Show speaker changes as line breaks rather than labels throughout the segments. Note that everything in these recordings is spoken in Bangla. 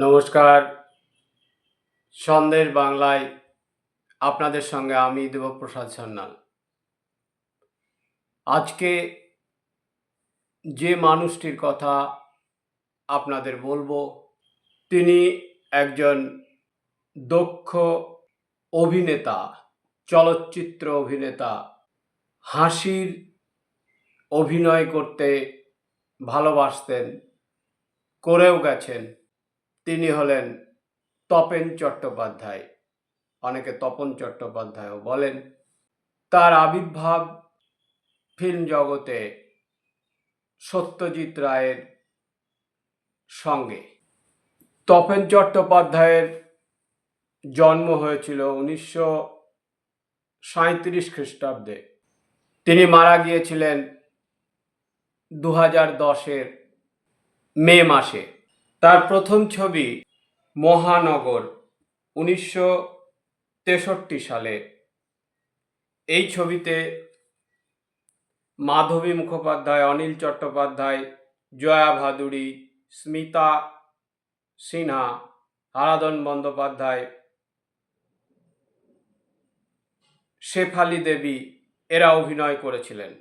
নমস্কার। সন্দেশ বাংলায় আপনাদের সঙ্গে আমি দেবপ্রসাদ সান্যাল। আজকে যে মানুষটির কথা আপনাদের বলব, তিনি একজন দক্ষ অভিনেতা, চলচ্চিত্র অভিনেতা, হাসির অভিনয় করতে ভালোবাসতেন, করেও গেছেন। তিনি হলেন তপেন চট্টোপাধ্যায়। অনেকে তপন চট্টোপাধ্যায়ও বলেন, তার আবির্ভাব ফিল্ম জগতে সত্যজিৎ রায়ের সঙ্গে। তপেন চট্টোপাধ্যায়ের জন্ম হয়েছিল উনিশশো সাঁত্রিশ খ্রিস্টাব্দে। তিনি মারা গিয়েছিলেন দু হাজার দশের মে মাসে। তার প্রথম ছবি মহানগর উনিশশো তেষট্টি সালে। এই ছবিতে মাধবী মুখোপাধ্যায়, অনিল চট্টোপাধ্যায়, জয়া ভাদুড়ী, স্মিতা সিনহা, হারাধন বন্দ্যোপাধ্যায়, শেফালি দেবী এরা অভিনয় করেছিলেন।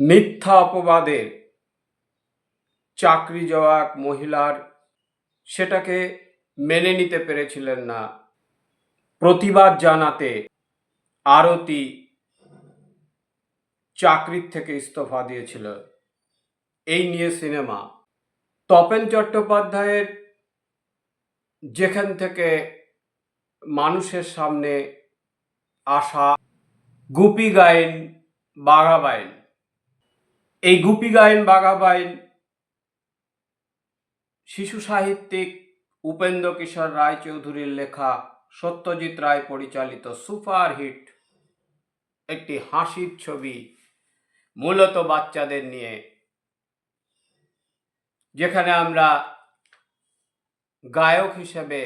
মিথ্যা অপবাদের চাকরি যাওয়া এক মহিলার, সেটাকে মেনে নিতে পেরেছিলেন না। প্রতিবাদ জানাতে আরতি চাকরির থেকে ইস্তফা দিয়েছিল। এই নিয়ে সিনেমা। তপেন চট্টোপাধ্যায়ের যেখান থেকে মানুষের সামনে আসা গুপি গায়েন বাঘা বাইন এই গুপি গায়েন বাঘা বাইন শিশু সাহিত্যিক উপেন্দ্র কিশোর রায়চৌধুরীর লেখা সত্যজিৎ রায় পরিচালিত সুপারহিট একটি হাসির ছবি মূলত বাচ্চাদের নিয়ে, যেখানে আমরা গায়ক হিসেবে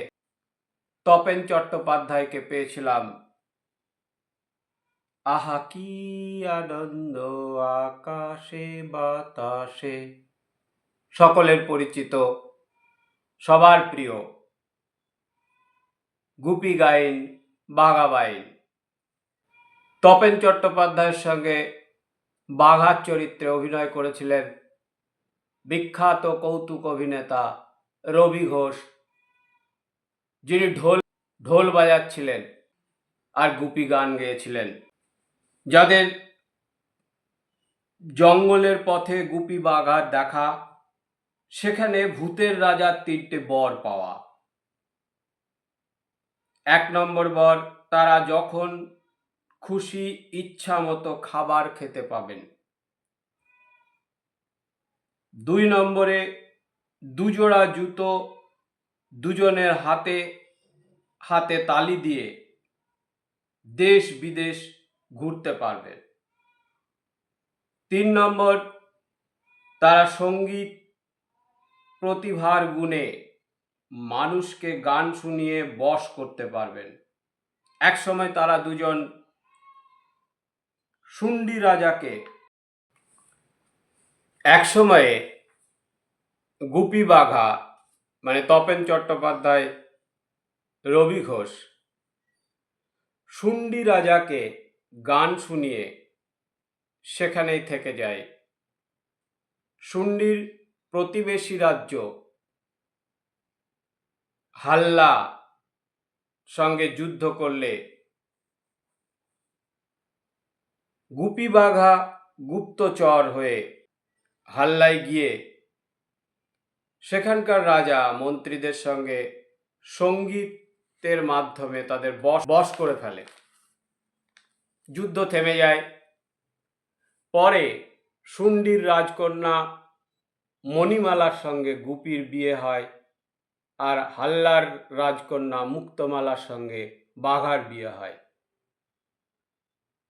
তপেন চট্টোপাধ্যায়কে পেয়েছিলাম। আহা, কি আনন্দ, আকাশে বাতাসে। সকলের পরিচিত সবার প্রিয়। গুপি গাইন বাঘাবাইন তপেন চট্টোপাধ্যায়ের সঙ্গে বাঘার চরিত্রে অভিনয় করেছিলেন বিখ্যাত কৌতুক অভিনেতা রবি ঘোষ, যিনি ঢোল ঢোল বাজাচ্ছিলেন আর গুপি গান গেয়েছিলেন। যাদের জঙ্গলের পথে গুপি বাঘার দেখা সেখানে ভূতের রাজার তিনটে বর পাওয়া। এক নম্বর বর তারা যখন খুশি ইচ্ছা মতো খাবার খেতে পাবেন। দুই নম্বরে দুজোড়া জুতো দুজনের হাতে হাতে তালি দিয়ে দেশ বিদেশ ঘুরতে পারবেন। তিন নম্বর তারা সংগীত প্রতিভার গুণে মানুষকে গান শুনিয়ে বশ করতে পারবেন। এক সময় তারা দুজন শুন্ডি রাজাকে, এক সময়ে গুপি বাঘা মানে তপেন চট্টোপাধ্যায়, রবি ঘোষ, শুন্ডি রাজাকে গান শুনিয়ে সেখানেই থেকে যায়। শুন্ডির প্রতিবেশী রাজ্য হাল্লা সঙ্গে যুদ্ধ করলে গুপি বাঘা গুপ্তচর হয়ে হাল্লায় গিয়ে সেখানকার রাজা মন্ত্রীদের সঙ্গে সঙ্গীতের মাধ্যমে তাদের বশ বশ করে ফেলে। যুদ্ধ থেমে যায়। পরে শুন্ডির রাজকন্যা মণিমালার সঙ্গে গুপির বিয়ে হয় আর হাল্লার রাজকন্যা মুক্তমালার সঙ্গে বাঘার বিয়ে হয়।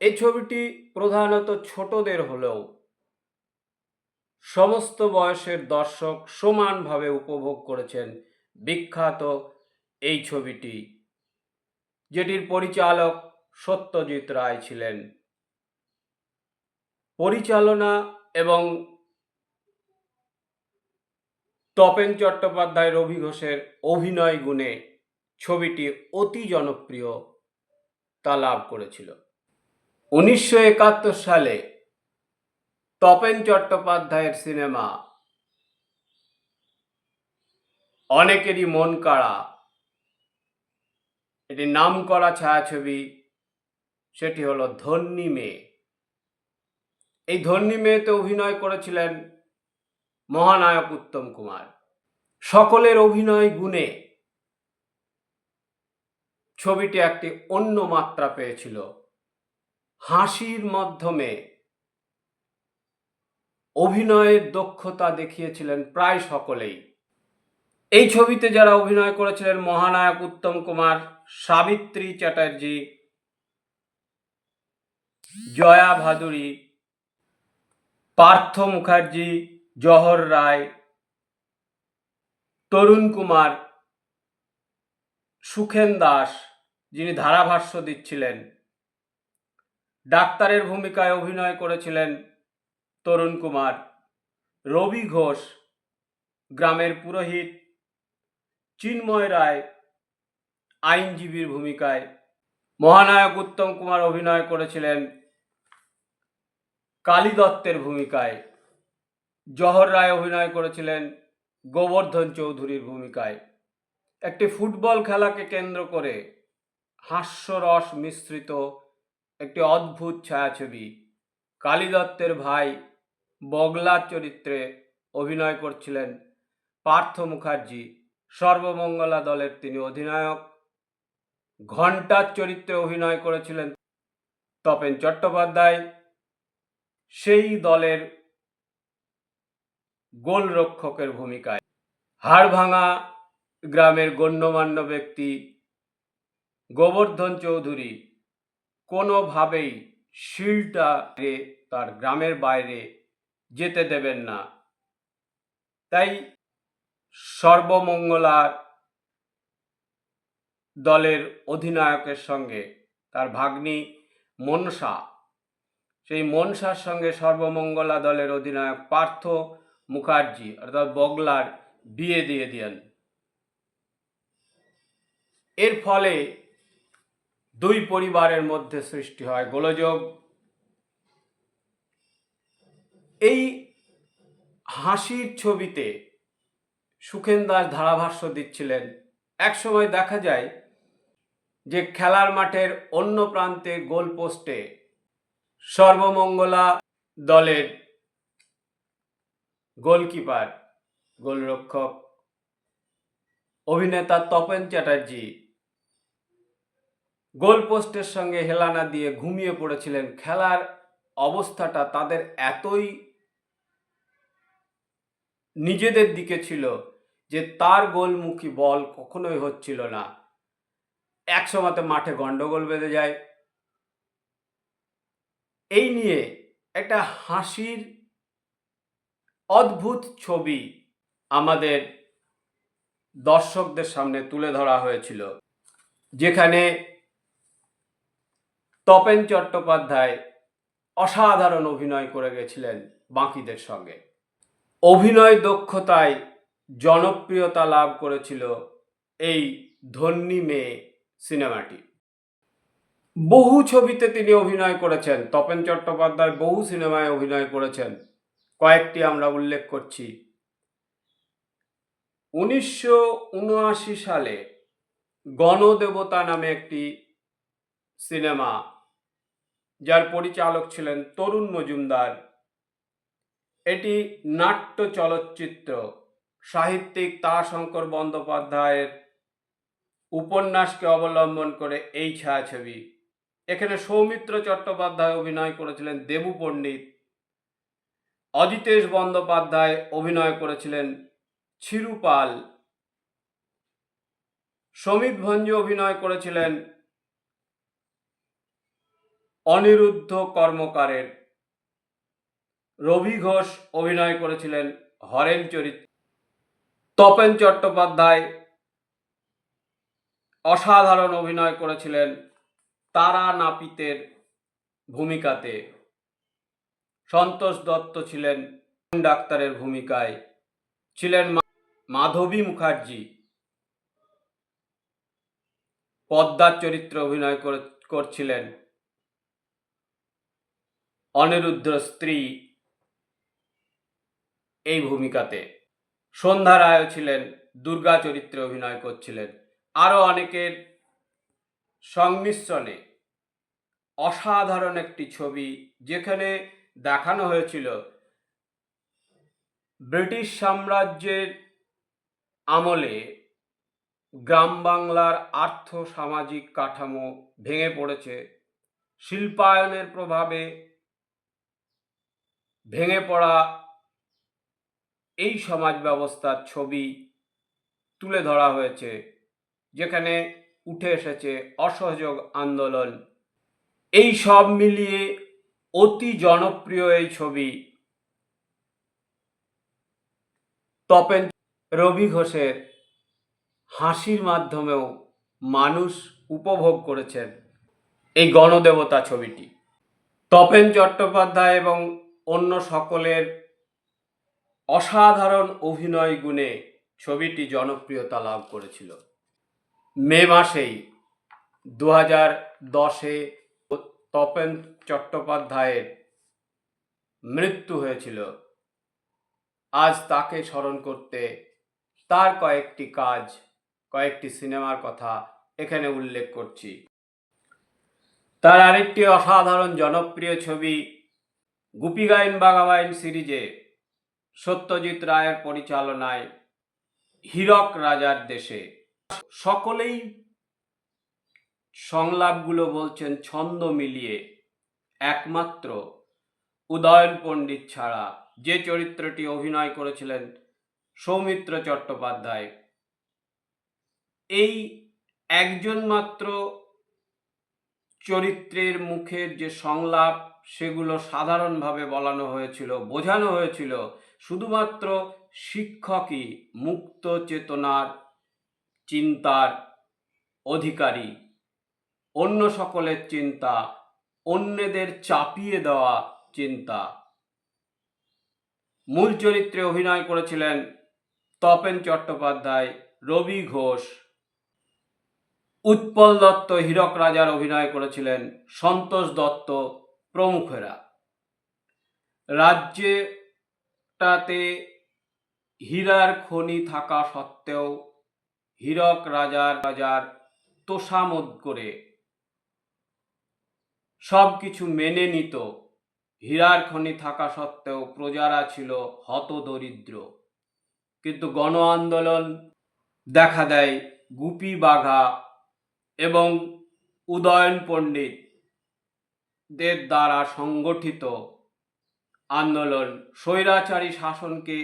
এই ছবিটি প্রধানত ছোটদের হলেও সমস্ত বয়সের দর্শক সমানভাবে উপভোগ করেছেন। বিখ্যাত এই ছবিটি, যেটির পরিচালক সত্যজিৎ রায় ছিলেন। পরিচালনা এবং তপেন চট্টোপাধ্যায়, রবি ঘোষের অভিনয় গুণে ছবিটি অতি জনপ্রিয় তা লাভ করেছিল। উনিশশো একাত্তর সালে তপেন চট্টোপাধ্যায়ের সিনেমা অনেকেরই মন কাড়া। এটি নাম করা ছায়াছবি সেটি হলো ধন্যী মেয়ে এই ধন্যী মেয়েতে অভিনয় করেছিলেন মহানায়ক উত্তম কুমার। সকলের অভিনয় গুণে ছবিটি একটি অন্য মাত্রা পেয়েছিল। হাসির মাধ্যমে অভিনয়ের দক্ষতা দেখিয়েছিলেন প্রায় সকলেই। এই ছবিতে যারা অভিনয় করেছিলেন মহানায়ক উত্তম কুমার, সাবিত্রী চ্যাটার্জি, জয়া ভাদুরী, পার্থ মুখার্জি জহর রায়, তরুণ কুমার, সুখেন দাস, যিনি ধারাভাষ্য দিচ্ছিলেন। ডাক্তারের ভূমিকায় অভিনয় করেছিলেন তরুণ কুমার। রবি ঘোষ, গ্রামের পুরোহিত। চিন্ময় রায়, আইনজীবীর ভূমিকায়। মহানায়ক উত্তম কুমার অভিনয় করেছিলেন কালী দত্তের ভূমিকায়। জহর রায় অভিনয় করেছিলেন গোবর্ধন চৌধুরীর ভূমিকায়। একটি ফুটবল খেলাকে কেন্দ্র করে হাস্যরস মিশ্রিত একটি অদ্ভুত ছায়াছবি কালী দত্তের ভাই বগলার চরিত্রে অভিনয় করছিলেন পার্থ মুখার্জি। সর্বমঙ্গলা দলের তিনি অধিনায়ক। ঘণ্টার চরিত্রে অভিনয় করেছিলেন তপেন চট্টোপাধ্যায়। সেই দলের গোলরক্ষকের ভূমিকায়। হাড়ভাঙা গ্রামের গণ্যমান্য ব্যক্তি গোবর্ধন চৌধুরী কোনোভাবেই শিলটা তার গ্রামের বাইরে যেতে দেবেন না। তাই সর্বমঙ্গলার দলের অধিনায়কের সঙ্গে তার ভাগ্নি মনসা, সেই মনসার সঙ্গে সর্বমঙ্গলা দলের অধিনায়ক পার্থ মুখার্জি, অর্থাৎ বগলার বিয়ে দিয়ে দেন এর ফলে দুই পরিবারের মধ্যে সৃষ্টি হয় গোলযোগ। এই হাসির ছবিতে সুখেন দাস ধারাভাষ্য দিচ্ছিলেন। একসময় দেখা যায় যে খেলার মাঠের অন্য প্রান্তে গোল পোস্টে সর্বমঙ্গলা দলের গোলকিপার, গোলরক্ষক, অভিনেতা তপেন চ্যাটার্জি গোল পোস্টের সঙ্গে হেলানা দিয়ে ঘুমিয়ে পড়েছিলেন। খেলার অবস্থাটা তাদের এতই নিজেদের দিকে ছিল যে তার গোলমুখী বল কখনোই হচ্ছিল না। একসময়তে মাঠে গন্ডগোল বেঁধে যায়। এই নিয়ে একটা হাসির অদ্ভুত ছবি আমাদের দর্শকদের সামনে তুলে ধরা হয়েছিল, যেখানে তপেন চট্টোপাধ্যায় অসাধারণ অভিনয় করে গেছিলেন বাকিদের সঙ্গে। অভিনয় দক্ষতায় জনপ্রিয়তা লাভ করেছিল এই ধন্যী মেয়ে সিনেমাটি। বহু ছবিতে তিনি অভিনয় করেছেন, তপেন চট্টোপাধ্যায় বহু সিনেমায় অভিনয় করেছেন। কয়েকটি আমরা উল্লেখ করছি। উনিশশো উনআশি সালে গণদেবতা নামে একটি সিনেমা, যার পরিচালক ছিলেন তরুণ মজুমদার। এটি নাট্য চলচ্চিত্র, সাহিত্যিক তারাশঙ্কর বন্দ্যোপাধ্যায়ের উপন্যাসকে অবলম্বন করে এই ছায়াছবি। এখানে সৌমিত্র চট্টোপাধ্যায় অভিনয় করেছিলেন দেবু পণ্ডিত। অজিতেশ বন্দ্যোপাধ্যায় অভিনয় করেছিলেন ছিরুপাল। সমিত ভঞ্জ অভিনয় করেছিলেন অনিরুদ্ধ কর্মকারের। রবি ঘোষ অভিনয় করেছিলেন হরেন চরিত্র তপেন চট্টোপাধ্যায় অসাধারণ অভিনয় করেছিলেন তারা নাপিতের ভূমিকাতে। সন্তোষ দত্ত ছিলেন ডাক্তারের ভূমিকায়। ছিলেন মাধবী মুখার্জি। পদ্মার চরিত্রে অভিনয় করে- করছিলেন অনিরুদ্ধ স্ত্রী এই ভূমিকাতে। সন্ধ্যা রায়ও ছিলেন, দুর্গা চরিত্রে অভিনয় করছিলেন। আরও অনেকের সংমিশ্রণে অসাধারণ একটি ছবি, যেখানে দেখানো হয়েছিল। ব্রিটিশ সাম্রাজ্যের আমলে গ্রাম বাংলার আর্থ সামাজিক কাঠামো ভেঙে পড়েছে। শিল্পায়নের প্রভাবে ভেঙে পড়া এই সমাজ ব্যবস্থার ছবি তুলে ধরা হয়েছে, যেখানে উঠে এসেছে অসহযোগ আন্দোলন। এই সব মিলিয়ে অতি জনপ্রিয় এই ছবি তপেন রবি ঘোষের হাসির মাধ্যমেও মানুষ উপভোগ করেছেন এই গণদেবতা ছবিটি। তপেন চট্টোপাধ্যায় এবং অন্য সকলের অসাধারণ অভিনয় গুণে ছবিটি জনপ্রিয়তা লাভ করেছিল। মে মাসেই দু হাজার দশে তপেন চট্টোপাধ্যায়ের মৃত্যু হয়েছিল। আজ তাকে স্মরণ করতে তার কয়েকটি কাজ, কয়েকটি সিনেমার কথা এখানে উল্লেখ করছি। তার আরেকটি অসাধারণ জনপ্রিয় ছবি গুপি গাইন বাগাবাইন সিরিজে সত্যজিৎ রায়ের পরিচালনায় হীরক রাজার দেশে। সকলেই সংলাপগুলো বলছেন ছন্দ মিলিয়ে। একমাত্র উদয়ন পণ্ডিত ছাড়া যে চরিত্রটি অভিনয় করেছিলেন সৌমিত্র চট্টোপাধ্যায়, এই একজন মাত্র চরিত্রের মুখের যে সংলাপ, সেগুলো সাধারণভাবে বলানো হয়েছিল, বোঝানো হয়েছিল, শুধুমাত্র শিক্ষকই মুক্ত চেতনার, চিন্তার অধিকারী। অন্য সকলের চিন্তা, অন্যদের চাপিয়ে দেওয়া চিন্তা। মূল চরিত্রে অভিনয় করেছিলেন তপেন চট্টোপাধ্যায়, রবি ঘোষ। উৎপল দত্ত হীরক রাজার অভিনয় করেছিলেন সন্তোষ দত্ত প্রমুখেরা। রাজ্যটাতে হীরার খনি থাকা সত্ত্বেও হীরক রাজার রাজার তোষামোদ করে সব কিছু মেনে নিত। হীরার খনি থাকা সত্ত্বেও প্রজারা ছিল হতদরিদ্র। কিন্তু গণ আন্দোলন দেখা দেয় গুপি বাঘা এবং উদয়ন পণ্ডিত দের দ্বারা সংগঠিত আন্দোলন। স্বৈরাচারী শাসনকে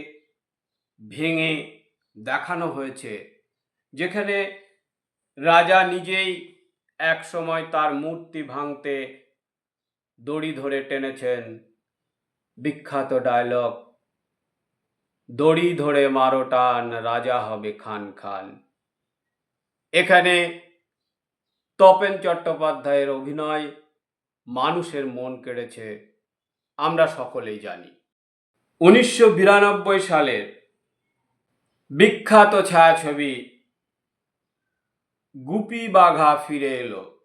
ভেঙে দেখানো হয়েছে, যেখানে রাজা নিজেই এক সময় তার মূর্তি ভাঙতে দড়ি ধরে টেনেছেন বিখ্যাত ডায়লগ দড়ি ধরে মারো টান, রাজা হবে খান খান। এখানে তপেন চট্টোপাধ্যায়ের অভিনয় মানুষের মন কেড়েছে, আমরা সকলেই জানি। উনিশশো বিরানব্বই সালের বিখ্যাত ছায়াছবি গুপি বাঘা ফিরে এলো।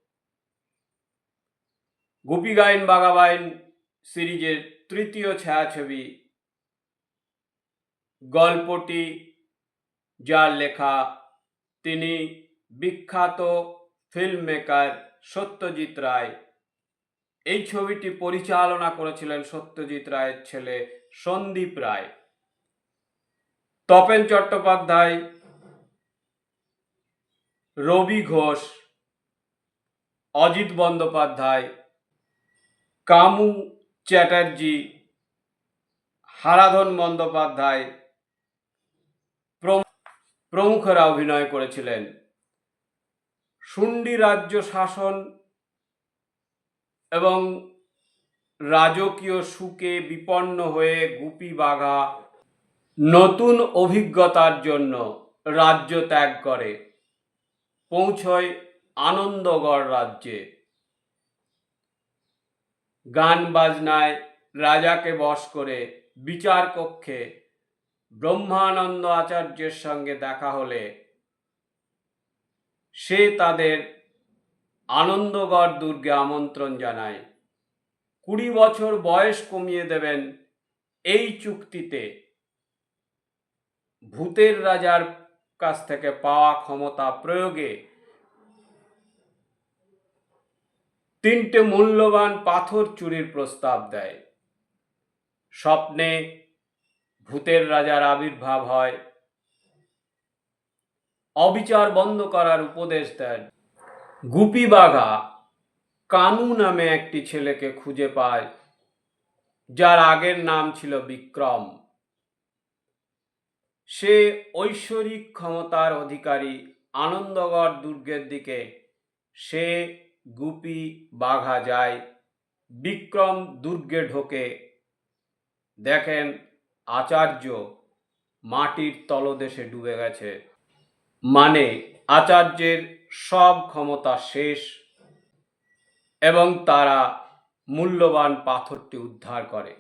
গুপি গাইন বাঘাবাইন সিরিজের তৃতীয় ছায়াছবি গল্পটি, যার লেখা তিনি বিখ্যাত ফিল্ম মেকার সত্যজিৎ রায়। এই ছবিটি পরিচালনা করেছিলেন সত্যজিৎ রায়ের ছেলে সন্দীপ রায়। তপেন চট্টোপাধ্যায়, রবি ঘোষ, অজিত বন্দ্যোপাধ্যায় কামু চ্যাটার্জি, হারাধন বন্দ্যোপাধ্যায় প্রমু- প্রমুখরা অভিনয় করেছিলেন। শুন্ডি রাজ্য শাসন এবং রাজকীয় সুখে বিপন্ন হয়ে গুপি বাঘা নতুন অভিজ্ঞতার জন্য রাজ্য ত্যাগ করে। পৌঁছয় আনন্দগড় রাজ্যে। গান বাজনায় রাজাকে বশ করে বিচার কক্ষে ব্রহ্মানন্দ আচার্যের সঙ্গে দেখা হলে সে তাদের আনন্দগড় দুর্গে আমন্ত্রণ জানায়। কুড়ি বছর বয়স কমিয়ে দেবেন এই চুক্তিতে। ভূতের রাজার কাছ থেকে পাওয়া ক্ষমতা প্রয়োগে তিনটে মূল্যবান পাথর চুরির প্রস্তাব দেয়। স্বপ্নে ভূতের রাজার আবির্ভাব হয়। অবিচার বন্ধ করার উপদেশ দেন। গুপি বাঘা কানু নামে একটি ছেলেকে খুঁজে পায়, যার আগের নাম ছিল বিক্রম। সে ঐশ্বরিক ক্ষমতার অধিকারী, আনন্দগড় দুর্গের দিকে। সে গুপি বাঘা যায়, বিক্রম দুর্গে ঢোকে। দেখেন আচার্য মাটির তলদেশে ডুবে গেছে। মানে আচার্যের সব ক্ষমতা শেষ এবং তারা মূল্যবান পাথরটি উদ্ধার করে।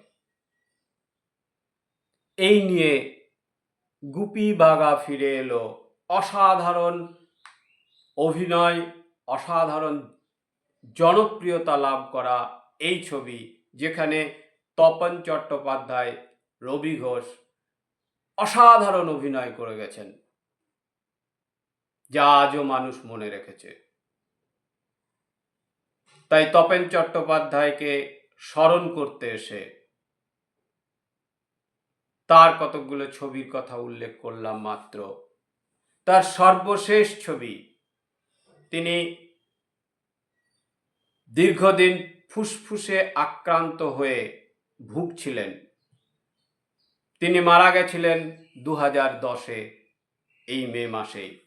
এই নিয়ে গুপি বাগা ফিরে এলো। অসাধারণ অভিনয়, অসাধারণ জনপ্রিয়তা লাভ করা এই ছবি, যেখানে তপন চট্টোপাধ্যায়, রবি ঘোষ অসাধারণ অভিনয় করে গেছেন, যা আজও মানুষ মনে রেখেছে। তাই তপেন চট্টোপাধ্যায়কে স্মরণ করতে এসে তার কতকগুলো ছবির কথা উল্লেখ করলাম মাত্র। তার সর্বশেষ ছবি, তিনি দীর্ঘদিন ফুসফুসে আক্রান্ত হয়ে ভুগছিলেন। তিনি মারা গেছিলেন দু হাজার দশে, এই মে মাসেই।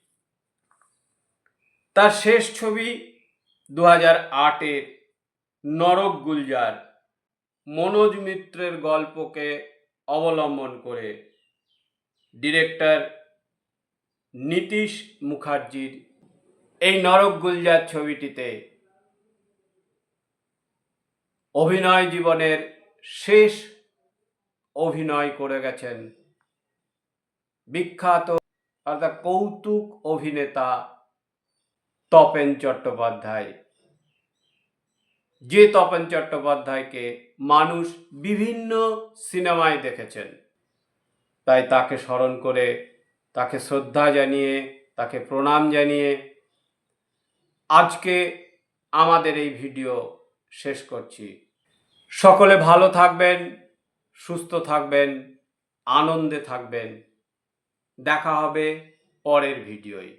তার শেষ ছবি দু হাজার আটের নরক গুলজার মনোজ মিত্রের গল্পকে অবলম্বন করে ডিরেক্টর নীতিশ মুখার্জির এই নরক গুলজার ছবিটিতে অভিনয় জীবনের শেষ অভিনয় করে গেছেন বিখ্যাত অর্থাৎ কৌতুক অভিনেতা তপেন চট্টোপাধ্যায়। যে তপন চট্টোপাধ্যায়কে মানুষ বিভিন্ন সিনেমায় দেখেছেন। তাই তাকে স্মরণ করে, তাকে শ্রদ্ধা জানিয়ে, তাকে প্রণাম জানিয়ে আজকে আমাদের এই ভিডিও শেষ করছি। সকলে ভালো থাকবেন সুস্থ থাকবেন আনন্দে থাকবেন। দেখা হবে পরের ভিডিওয়।